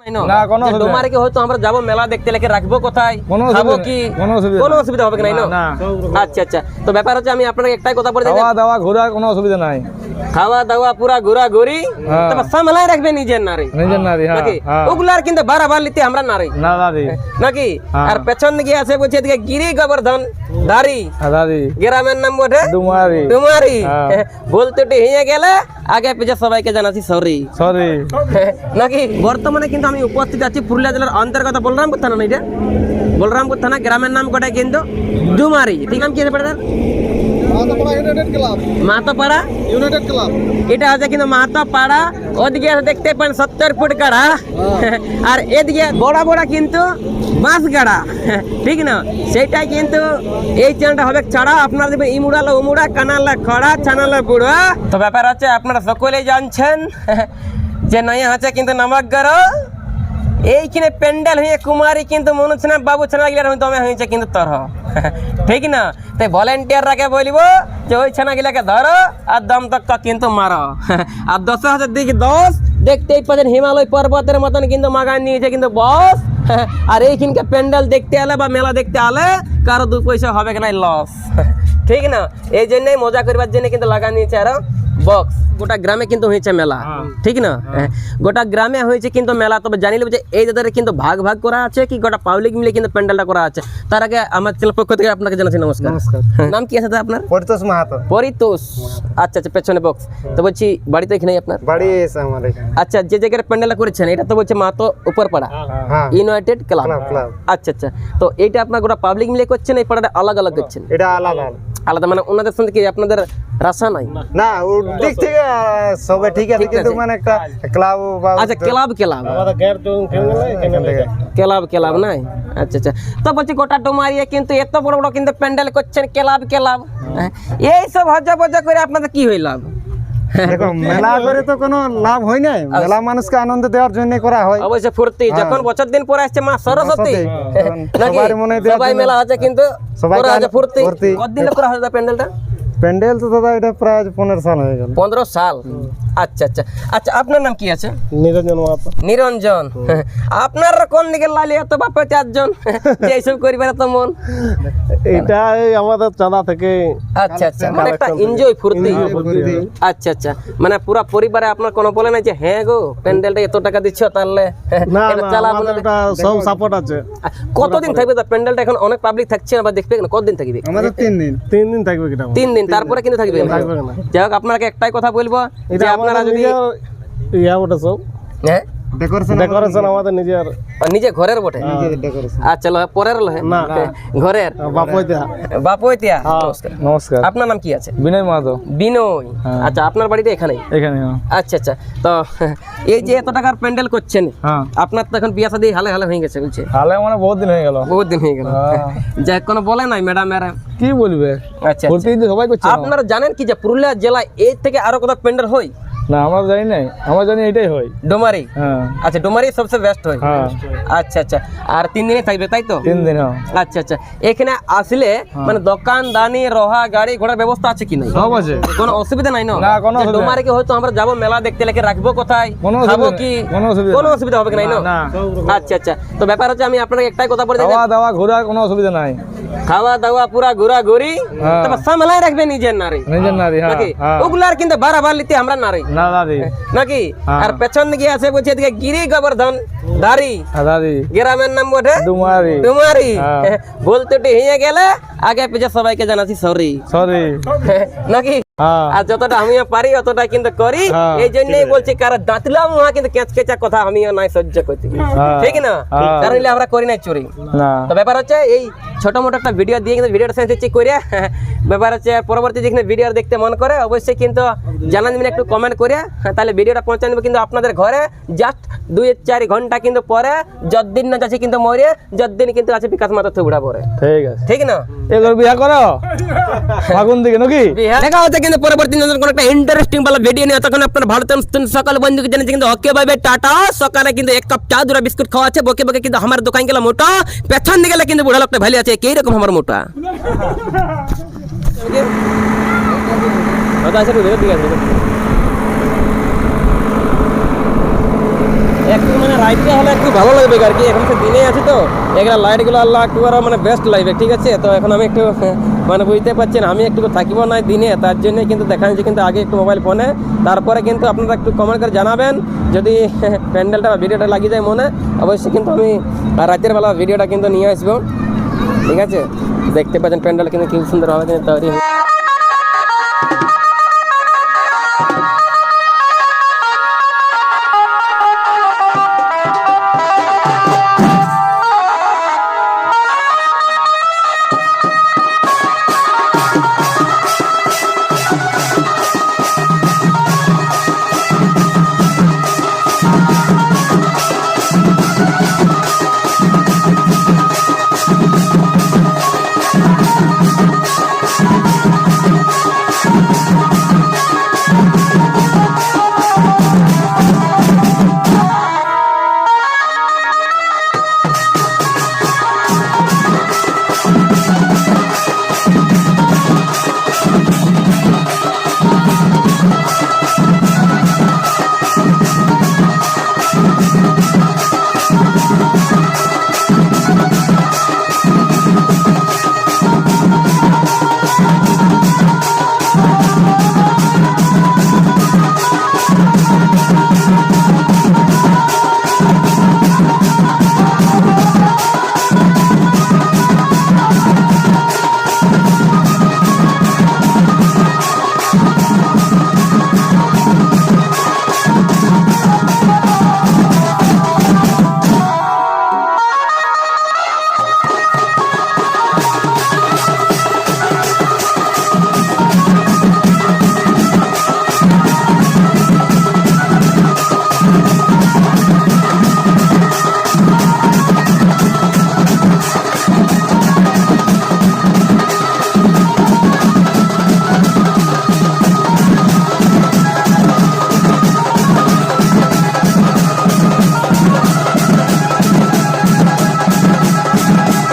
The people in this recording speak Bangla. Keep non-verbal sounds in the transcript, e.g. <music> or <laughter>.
নাই না? না, কোনো যে অসুবিধা ডোমারে কি হয়তো আমরা যাব মেলা দেখতে লেগে রাখব কোথায়? কোনো খাব অসুবিধা কি? নেই, কোনো অসুবিধা কোনো নেই। অসুবিধা হবে কি? নাই না না। আচ্ছা আচ্ছা। তো ব্যাপার হচ্ছে আমি আপনাকে একটাই কথা বলে দিই খাওয়া দাওয়া ঘোরার কোনো অসুবিধা নাই। খাওয়া দাওয়া পুরা ঘোরা ঘুরি হ্যাঁ। তবে সামলাই রাখবে নিজের নারী। নিজের নারী হ্যাঁ নাকি? হ্যাঁ। ওগুলার কিন্তু বারাবার নিতে আমরা নারী। না দাদি নাকি? হ্যাঁ। আর পেছন দিকে আছে বলছে এদিকে গিরি গোবর্ধন। দাড়ি। হ্যাঁ দাদি গ্রামের নাম বটে? ডুমারি তোমারই হ্যাঁ। <laughs> বলতে হিয়ে গেলে আগে পিছে সবাইকে জানাচ্ছি সরি সরি <laughs> নাকি? বর্তমানে কিন্তু আমি উপস্থিত আছি পুরুলিয়া জেলার অন্তর্গত বলরামপুর থানা না এটা? বলরামপুর থানা গ্রামের নাম কটা কিন্তু? ডুমারি ঠিক নাম কি আছে পাড়ার মাতোপাড়া ইউনাইটেড ক্লাব এটা আছে কিন্তু মাতোপাড়া। ওদিকে দেখতে পান সত্তর ফুট গাড়া। আর এদিকে বড় বড় কিন্তু বাঁশ গাড়া। ঠিক না? কিন্তু এই চ্যানেলটা হবে ছাড়া। আপনারা দেখবেন ইমুড়ালো উমুড়া কানালা খড়া ছানালা বুড়ো। তো ব্যাপার হচ্ছে আপনারা সকলেই জানছেন যে নয়া আছে কিন্তু নামাক নামাকগড় এইখানে প্যান্ডেল হয়ে কুমারী কিন্তু মনে হচ্ছে না বাবু ছানা গিলার দমে হয়েছে কিন্তু তরহ। <laughs> ঠিক না? তাই ভলেন্টিয়াররাকে বলব যে ওই ছানা গিলাকে ধরো আর দম তক্ক কিন্তু মারো। <laughs> আর দশ হাজার দিকে দশ দেখতেই পাচ্ছেন হিমালয় পর্বতের মতন কিন্তু মাগান নিয়েছে কিন্তু বস। <laughs> আর এইখানকে প্যান্ডেল দেখতে আলে বা মেলা দেখতে আলে কারও দু পয়সা হবে কিনা লস ঠিক না? এই জন্যই মজা করবার জন্য কিন্তু লাগা নিয়েছে আরও বক্স গোটা গ্রামে কিন্তু হয়েছে মেলা ঠিক না হ্যাঁ। গোটা গ্রামে হয়েছে কিন্তু মেলা তবে জানি নেব যে এই দাদারে কিন্তু ভাগ ভাগ করা আছে কি গোটা পাবলিক মিলে কিন্তু প্যান্ডেলটা করা আছে তার আগে আমার চ্যানেল পক্ষ থেকে আপনাকে জানাচ্ছি নমস্কার নমস্কার। হ্যাঁ। নাম কি আছে দাদা আপনার পরিতোষ মাহাতো পরিতোষ আচ্ছা আচ্ছা পেছনে বক্স তো বলছি বাড়িতে এখানেই আপনার বাড়ি এসে আমার এখানে আচ্ছা যে জায়গায় প্যান্ডেলটা করেছেন এটা তো বলছে মাতো উপরপাড়া হ্যাঁ ইউনাইটেড ক্লাব ক্লাব ক্লাব আচ্ছা আচ্ছা তো এইটা আপনার গোটা পাবলিক মিলে করছেন এই পাড়াটা আলাদা আলাদা করছেন এটা আলাদা আলাদা মানে ওনাদের সঙ্গে কি আপনাদের রাসা নাই? না। ওর দিক থেকে সবে ঠিক আছে কিন্তু মানে একটা ক্লাব আচ্ছা ক্লাব ক্লাব। ক্লাব ক্লাব নাই? আচ্ছা আচ্ছা। তো বলছি গোটা ডোমারিয়া কিন্তু এত বড় বড় কিন্তু প্যান্ডেল করছেন ক্লাব ক্লাব। হ্যাঁ, এই সব হজা বজা করে আপনাদের কি হই লাভ দেখো মেলা করে তো কোনো লাভ হয় নাই। মেলা মানুষকে আনন্দ দেওয়ার জন্য করা হয়। অবশ্যই ফুর্তি। যখন বছর দিন পরে আসছে মা সরস্বতী। সরস্বতী। নাকি মনে দেওয়ার সবাই মেলা আছে কিন্তু সবাইকে আছে ফুর্তি। কতদিন করা হয়েছে প্যান্ডেলটা? প্যান্ডেল তো দাদা এটা প্রায় পনেরো সাল হয়ে গেল। পনেরো সাল? আচ্ছা আচ্ছা। আচ্ছা আপনার নাম কি আছে? নিরঞ্জন মাহাতো। নিরঞ্জন। আপনার কোন দিকে লালি এত বাপে চারজন যে এইসব করিবার এত মন। এটা আমাদের চাঁদা থেকে আচ্ছা আচ্ছা। মানে একটা এনজয় ফুর্তি। আচ্ছা আচ্ছা। মানে পুরা পরিবারে আপনার কোনো বলে না যে হ্যাঁ গো প্যান্ডেলটা এত টাকা দিচ্ছ তাহলে? এটা চালাবো না সব সাপোর্ট আছে। কতদিন থাকবে তো? প্যান্ডেলটা এখন অনেক পাবলিক থাকছে আবার দেখবে কতদিন থাকবে? আমাদের তিন দিন। তিন দিন থাকবে তিন দিন তারপরে কিন্তু থাকবে না। যাই হোক আপনাকে একটাই কথা বলব যে আপনারা যদি ইয়া হ্যাঁ? ডেকোরেশন ডেকোরেশন আমাদের নিজের। নিজে ঘরের বটে? আচ্ছা লহে পরের লহে না। ঘরের। বাপই বাপইতিয়া নমস্কার। নমস্কার। আপনার নাম কি আছে? বিনয় মাহাতো। বিনয়। আচ্ছা আপনার বাড়িতে এখানেই? এখানে হ্যাঁ। আচ্ছা আচ্ছা তো এই যে এত টাকার প্যান্ডেল করছেন হ্যাঁ। আপনার তো এখন বিয়া শাদী হালে হালে হয়ে গেছে বলছে তাহলে মানে বহুত দিন হয়ে গেল। বহুত দিন হয়ে গেল। হ্যাঁ। যাই কোনো বলে নাই ম্যাডাম ম্যাডাম। কি বলবে? আচ্ছা কিন্তু সবাই করছে। আপনারা জানেন কি যে পুরুলিয়া জেলায় এর থেকে আরও কোথাও প্যান্ডেল হয়? না আমরা জানি নাই। আমরা জানি এটাই হয়। ডোমারি? হ্যাঁ। আচ্ছা ডোমারি সবচেয়ে বেস্ট হয়। হ্যাঁ। আচ্ছা আচ্ছা। আর তিন দিনে থাকবে তাই তো? তিন দিন হ্যাঁ। আচ্ছা আচ্ছা। এখানে আসলে মানে দোকান দানি রহা গাড়ি ঘোড়ার ব্যবস্থা আছে কি নাই? সব আছে। কোনো অসুবিধা নাই না? না, কোনো কি হয়তো আমরা যাব মেলা দেখতে লেগে রাখব কোথায়? কোনো খাব অসুবিধা কি? কোনো অসুবিধা হবে কি নাই না? আচ্ছা আচ্ছা। তো ব্যাপার হচ্ছে আমি আপনাকে একটাই কথা বলে খাওয়া দাওয়া ঘোরার কোনো অসুবিধা নাই। খাওয়া দাওয়া পুরা ঘোরা ঘুরি হ্যাঁ। তবে সামলাই রাখবে নিজের নারী। নিজের নারী হ্যাঁ হ্যাঁ। ওগুলার কিন্তু বারাবার লিতে আমরা নারী। না দাদি নাকি? হ্যাঁ। আর পেছন দিকে আছে বলছে এদিকে গিরি গোবর্ধন দাড়ি। হ্যাঁ, দাদি গ্রামের নাম বটে? ডুমারি তোমারই হ্যাঁ। <laughs> বলতে হিয়ে গেলে আগে পিছে সবাইকে জানাচ্ছি সরি সরি <laughs> নাকি? হ্যাঁ। আর যতটা আমিও পারি অতটা কিন্তু করি। হ্যাঁ, এই জন্যই বলছি কারণ দাঁতলাম উহা কিন্তু কেঁচ কেঁচা কথা আমিও নাই সহ্য করতে হ্যাঁ। ঠিক না? হ্যাঁ। কারণ আমরা করি না চুরি। তো ব্যাপার হচ্ছে এই ছোট মোটো একটা ভিডিও দিয়ে কিন্তু ভিডিওটা শেষ করে <laughs> ব্যাপার হচ্ছে পরবর্তী যেখানে ভিডিও দেখতে মন করে অবশ্যই কিন্তু জানান দিবেন একটু কমেন্ট করে। হ্যাঁ, তাহলে ভিডিওটা পৌঁছে দেবো কিন্তু আপনাদের ঘরে। জাস্ট দুই চার ঘণ্টা কিন্তু পরে যতদিন না যাচ্ছে কিন্তু মরে যতদিন কিন্তু আছে বিকাশ মাতা থুবড়া পরে। ঠিক আছে। ঠিক না? এগুলো বিয়া করো? ফাগুন দিকে নাকি? দেখা হচ্ছে কিন্তু পরবর্তী নতুন কোনো একটা ইন্টারেস্টিং বালা ভিডিও নিয়ে তখন আপনার ভারত সকাল বন্ধুকে জানিয়েছে কিন্তু ওকে ভাবে টাটা। সকালে কিন্তু এক কাপ চা দুটা বিস্কুট খাওয়া আছে। বকে বকে কিন্তু আমার দোকান গেলে মোটা। পেছন দিকে কিন্তু বুড়া লোকটা ভালো আছে কি রকম আমার মোটা। আচ্ছা, একটু মানে রাইতে হলে একটু ভালো লাগবে আর কি এখন তো দিনে আছে তো এগুলো লাইটগুলো আল্লাহ একটু আরও মানে বেস্ট লাগবে ঠিক আছে তো এখন আমি একটু মানে বুঝতে পারছেন আমি একটু থাকিব না দিনে তার জন্য কিন্তু দেখা যাচ্ছে কিন্তু আগে একটু মোবাইল ফোনে তারপরে কিন্তু আপনারা একটু কমেন্ট করে জানাবেন যদি প্যান্ডেলটা বা ভিডিওটা লাগিয়ে যায় মনে অবশ্যই কিন্তু আমি রাতের বেলা ভিডিওটা কিন্তু নিয়ে আসব ঠিক আছে দেখতে পাচ্ছেন প্যান্ডেল কিন্তু খুব সুন্দরভাবে তৈরি Oh,